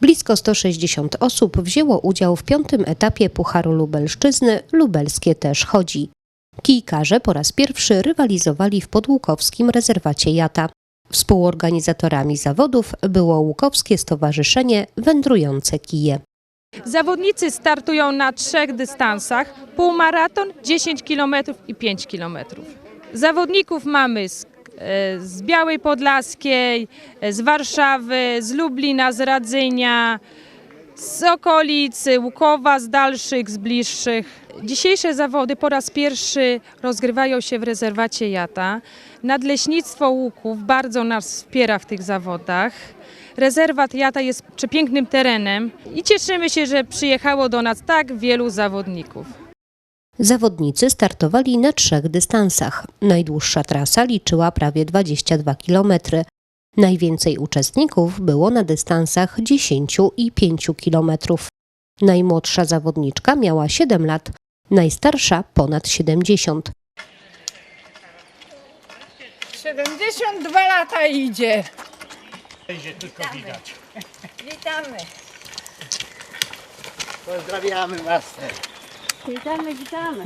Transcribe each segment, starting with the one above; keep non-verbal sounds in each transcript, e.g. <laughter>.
Blisko 160 osób wzięło udział w piątym etapie Pucharu Lubelszczyzny Lubelskie też chodzi. Kijkarze po raz pierwszy rywalizowali w podłukowskim rezerwacie Jata. Współorganizatorami zawodów było Łukowskie Stowarzyszenie Wędrujące Kije. Zawodnicy startują na trzech dystansach: półmaraton, 10 km i 5 km. Zawodników mamy z, z Białej Podlaskiej, e, z Warszawy, z Lublina, z Radzynia, z okolicy Łukowa, z dalszych, z bliższych. Dzisiejsze zawody po raz pierwszy rozgrywają się w rezerwacie Jata. Nadleśnictwo Łuków bardzo nas wspiera w tych zawodach. Rezerwat Jata jest przepięknym terenem i cieszymy się, że przyjechało do nas tak wielu zawodników. Zawodnicy startowali na trzech dystansach. Najdłuższa trasa liczyła prawie 22 km. Najwięcej uczestników było na dystansach 10 i 5 km. Najmłodsza zawodniczka miała 7 lat, najstarsza ponad 70. 72 lata idzie. Będzie tylko widać. <laughs> Witamy. Pozdrawiamy master. Witamy, witamy.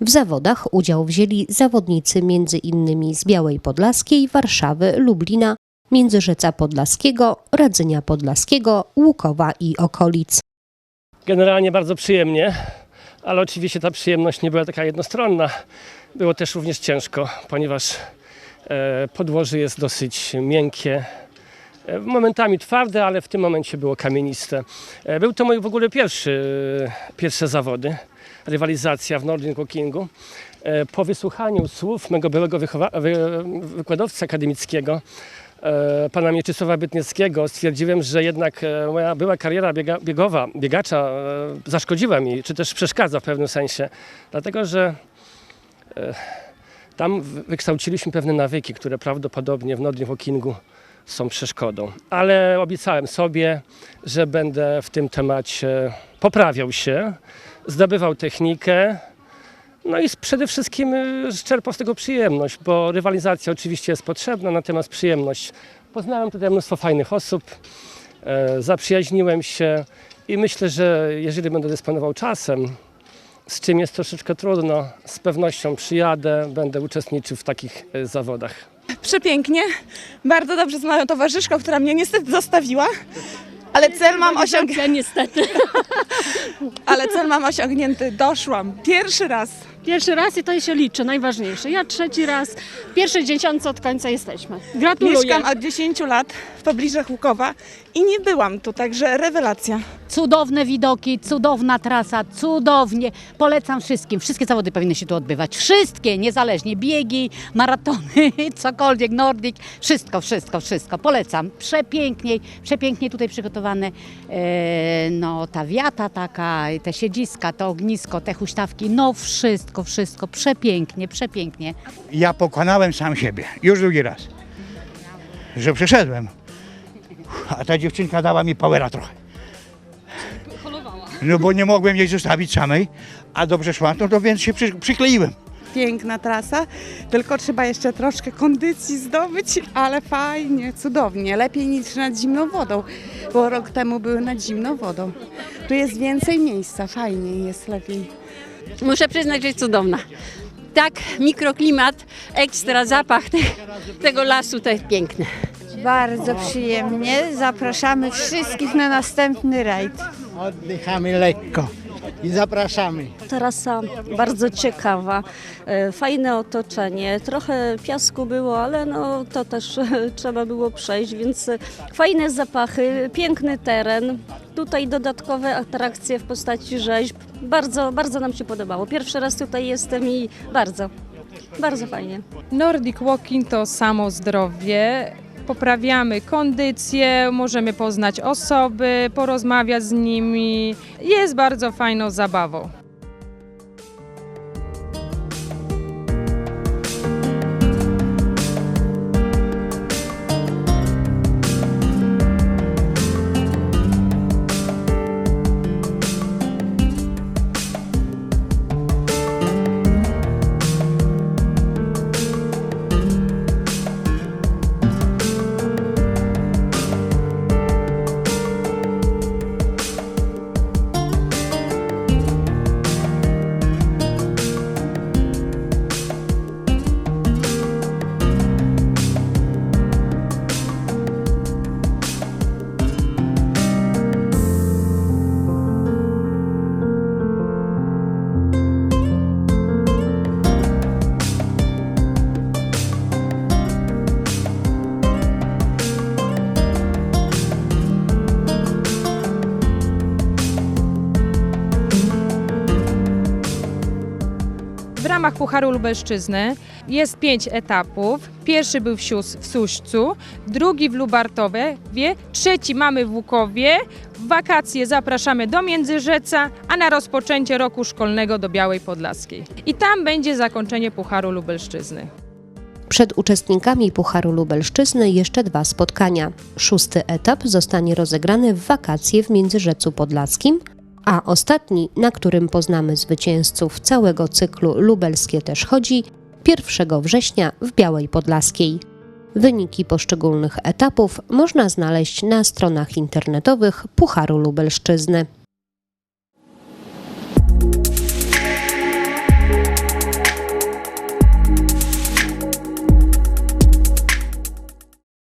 W zawodach udział wzięli zawodnicy m.in. z Białej Podlaskiej, Warszawy, Lublina, Międzyrzeca Podlaskiego, Radzynia Podlaskiego, Łukowa i okolic. Generalnie bardzo przyjemnie, ale oczywiście ta przyjemność nie była taka jednostronna. Było też również ciężko, ponieważ e, podłoże jest dosyć miękkie, momentami twarde, ale w tym momencie było kamieniste. E, był to mój w ogóle pierwszy, pierwsze zawody, rywalizacja w Nordic Walkingu. E, po wysłuchaniu słów mego byłego wykładowcy akademickiego, e, pana Mieczysława Bytniewskiego stwierdziłem, że jednak e, moja była kariera biega, biegowa, biegacza e, zaszkodziła mi, czy też przeszkadza w pewnym sensie. Dlatego, że e, tam wy- wykształciliśmy pewne nawyki, które prawdopodobnie w Nordic Walkingu są przeszkodą. Ale obiecałem sobie, że będę w tym temacie poprawiał się, zdobywał technikę, no i przede wszystkim y, czerpał z tego przyjemność, bo rywalizacja oczywiście jest potrzebna, natomiast przyjemność. Poznałem tutaj mnóstwo fajnych osób, e, zaprzyjaźniłem się i myślę, że jeżeli będę dysponował czasem, z czym jest troszeczkę trudno, z pewnością przyjadę, będę uczestniczył w takich e, zawodach. przepięknie. Bardzo dobrze z moją towarzyszką, która mnie niestety zostawiła. Ale cel mam osiągnięty. niestety. <laughs> Ale cel mam osiągnięty. Doszłam. Pierwszy raz. Pierwszy raz i to się liczy, najważniejsze. Ja trzeci raz, w pierwszej dziesiątce od końca jesteśmy. Gratuluję. Mieszkam od 10 lat w pobliżach Łukowa i nie byłam tu, także rewelacja. Cudowne widoki, cudowna trasa, cudownie. Polecam wszystkim. Wszystkie zawody powinny się tu odbywać. Wszystkie, niezależnie. Biegi, maratony, <laughs> cokolwiek, nordic. Wszystko, wszystko, wszystko. Polecam. Przepiękniej, przepięknie tutaj przygotowane. E, no, ta wiata taka, te siedziska, to ognisko, te huśtawki. No, wszystko, wszystko. Przepięknie, przepięknie. Ja pokonałem sam siebie. Już drugi raz. Że przeszedłem. A ta dziewczynka dała mi powera trochę. No bo nie mogłem jej zostawić samej, a dobrze szła, no to więc się przy, przykleiłem. Piękna trasa, tylko trzeba jeszcze troszkę kondycji zdobyć, ale fajnie, cudownie. Lepiej niż nad zimną wodą, bo rok temu były nad zimną wodą. Tu jest więcej miejsca, fajniej jest lepiej. Muszę przyznać, że jest cudowna. Tak, mikroklimat, ekstra zapach te, tego lasu to jest piękne. Bardzo przyjemnie. Zapraszamy wszystkich na następny rajd. Oddychamy lekko i zapraszamy. Trasa bardzo ciekawa, e, fajne otoczenie, trochę piasku było, ale no to też e, trzeba było przejść, więc e, fajne zapachy, piękny teren, tutaj dodatkowe atrakcje w postaci rzeźb. Bardzo, bardzo nam się podobało. Pierwszy raz tutaj jestem i bardzo, bardzo fajnie. Nordic Walking to samo zdrowie. Poprawiamy kondycję, możemy poznać osoby, porozmawiać z nimi. Jest bardzo fajną zabawą. Ramach Pucharu Lubelszczyzny jest pięć etapów. Pierwszy był w, Sius, w Suszcu, drugi w Lubartowie, trzeci mamy w Łukowie. W wakacje zapraszamy do Międzyrzeca, a na rozpoczęcie roku szkolnego do Białej Podlaskiej. I tam będzie zakończenie Pucharu Lubelszczyzny. Przed uczestnikami Pucharu Lubelszczyzny jeszcze dwa spotkania. Szósty etap zostanie rozegrany w wakacje w Międzyrzecu Podlaskim, a ostatni, na którym poznamy zwycięzców całego cyklu Lubelskie też chodzi, 1 września w Białej Podlaskiej. Wyniki poszczególnych etapów można znaleźć na stronach internetowych Pucharu Lubelszczyzny.